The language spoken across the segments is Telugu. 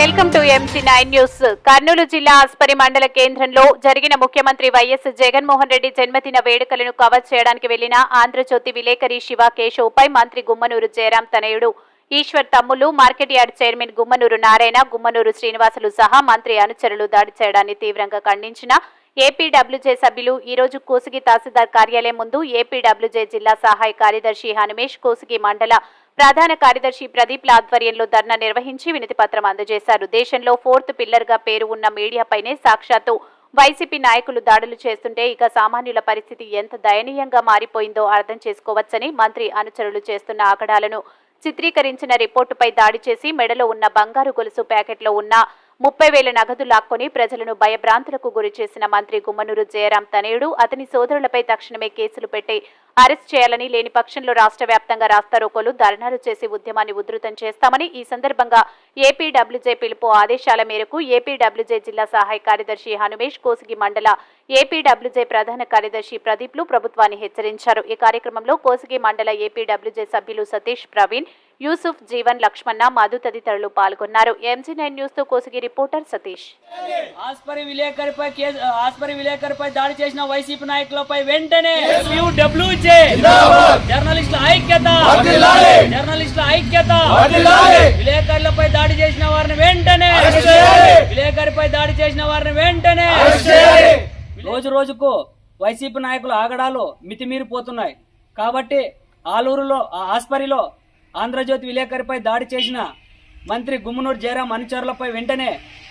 Welcome to MC nine news Kurnool జిల్లా ఆస్పరి మండల కేంద్రంలో జరిగిన ముఖ్యమంత్రి వైఎస్ జగన్మోహన్ రెడ్డి జన్మదిన వేడుకలను కవర్ చేయడానికి వెళ్ళిన ఆంధ్రజ్యోతి విలేకరి శివ కేశవ్పై మంత్రి గుమ్మనూరు జయరాం తనయుడు ఈశ్వర్ తమ్ములు market yard chairman Gummanur Narayana Gummanur Srinivasulu సహా మంత్రి అనుచరులు దాడి చేయడాన్ని తీవ్రంగా ఖండించిన ఏపీడబ్ల్యూజే సభ్యులు ఈ రోజు కోసిగి తహసీల్దార్ కార్యాలయం ముందు ఏపీడబ్ల్యూజే జిల్లా సహాయ కార్యదర్శి హనుమేష్ కోసిగి మండల ప్రధాన కార్యదర్శి ప్రదీప్ల ఆధ్వర్యంలో ధర్నా నిర్వహించి వినతిపత్రం అందజేశారు. దేశంలో ఫోర్త్ పిల్లర్గా పేరు ఉన్న మీడియాపైనే సాక్షాత్తు వైసీపీ నాయకులు దాడులు చేస్తుంటే ఇక సామాన్యుల పరిస్థితి ఎంత దయనీయంగా మారిపోయిందో అర్థం చేసుకోవచ్చని మంత్రి అనుచరులు చేస్తున్న ఆకడాలను చిత్రీకరించిన రిపోర్టుపై దాడి చేసి మెడలో ఉన్న బంగారు గొలుసు ప్యాకెట్లో ఉన్న ముప్పై వేల నగదు లాక్కొని ప్రజలను భయభ్రాంతులకు గురి చేసిన మంత్రి గుమ్మనూరు జయరాం తనయుడు అతని సోదరులపై తక్షణమే కేసులు పెట్టి అరెస్ట్ చేయాలని లేని పక్షంలో రాష్ట్ర వ్యాప్తంగా రాస్తారోకోలు ధర్నాలు చేసి ఉద్యమాన్ని ఉధృతం చేస్తామని ఈ సందర్భంగా ఏపీడబ్ల్యూజే పిలుపు ఆదేశాల మేరకు ఏపీడబ్ల్యూజే జిల్లా సహాయ కార్యదర్శి హనుమేష్ కోసిగి మండల ఏపీడబ్ల్యూజే ప్రధాన కార్యదర్శి ప్రదీప్లు ప్రభుత్వాన్ని హెచ్చరించారు. ఈ కార్యక్రమంలో కోసిగి మండల ఏపీడబ్ల్యూజే సభ్యులు సతీష్ ప్రవీణ్ యూసుఫ్ జీవన్ లక్ష్మణ మధు తదితరులు పాల్గొన్నారు. ఎంజీ నైన్ న్యూస్తో కోసిగి రిపోర్టర్ సతీష్. ఆస్పరి విలేకరిపై కేసు ఆస్పరి విలేకరిపై దాడి చేసిన వైసీపీ నాయకులపై వెంటనే జర్నలిస్టుల ఐక్యత జర్నలిస్టుల ఐక్యత విలేకరులపై దాడి చేసిన వారిని వెంటనే విలేకరిపై దాడి చేసిన వారిని వెంటనే రోజు రోజుకు వైసీపీ నాయకుల ఆగడాలు మితిమీరిపోతున్నాయి. కాబట్టి ఆలూరులో ఆ ఆస్పరిలో ఆంధ్రజ్యోతి విలేకరిపై దాడి చేసిన మంత్రి గుమ్మనూరు జయరాం అనుచరులపై వెంటనే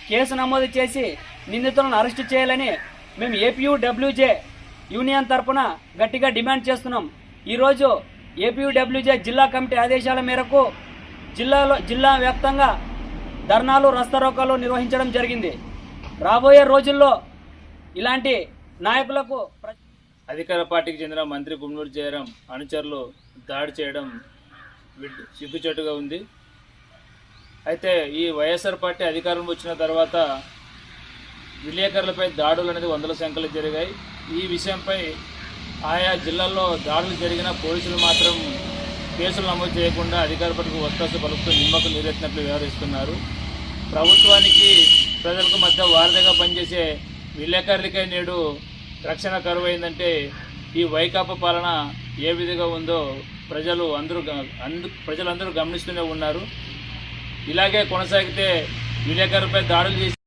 కేసు నమోదు చేసి నిందితులను అరెస్టు చేయాలని మేము ఏపీయూడబ్ల్యూజే యూనియన్ తరపున గట్టిగా డిమాండ్ చేస్తున్నాం. ఈరోజు ఏపీయూడబ్ల్యూజే జిల్లా కమిటీ ఆదేశాల మేరకు జిల్లాలో జిల్లా వ్యాప్తంగా ధర్నాలు రస్తారోకాలు నిర్వహించడం జరిగింది. రాబోయే రోజుల్లో ఇలాంటి నాయకులకు ప్ర- అధికార పార్టీకి చెందిన మంత్రి గుమ్నూరు జయరాం అనుచరులు దాడి చేయడం సిగ్గుచేటుగా ఉంది. అయితే ఈ వైఎస్ఆర్ పార్టీ అధికారం వచ్చిన తర్వాత విలేకరులపై దాడులు అనేది వందల సంఖ్యలో జరిగాయి. ఈ విషయంపై ఆయా జిల్లాల్లో దాడులు జరిగిన పోలీసులు మాత్రం కేసులు నమోదు చేయకుండా అధికార పట్టుకు వస్తాసు పలుకుతూ నిమ్మకు నీరెత్తినట్లు వ్యవహరిస్తున్నారు. ప్రభుత్వానికి ప్రజలకు మధ్య వారధిగా పనిచేసే విలేకరులకే నేడు రక్షణ కరువైందంటే ఈ వైకాపా పాలన ఏ విధంగా ఉందో ప్రజలు అందరూ అందు ప్రజలందరూ గమనిస్తూనే ఉన్నారు. ఇలాగే కొనసాగితే విలేకరులపై దాడులు చేసి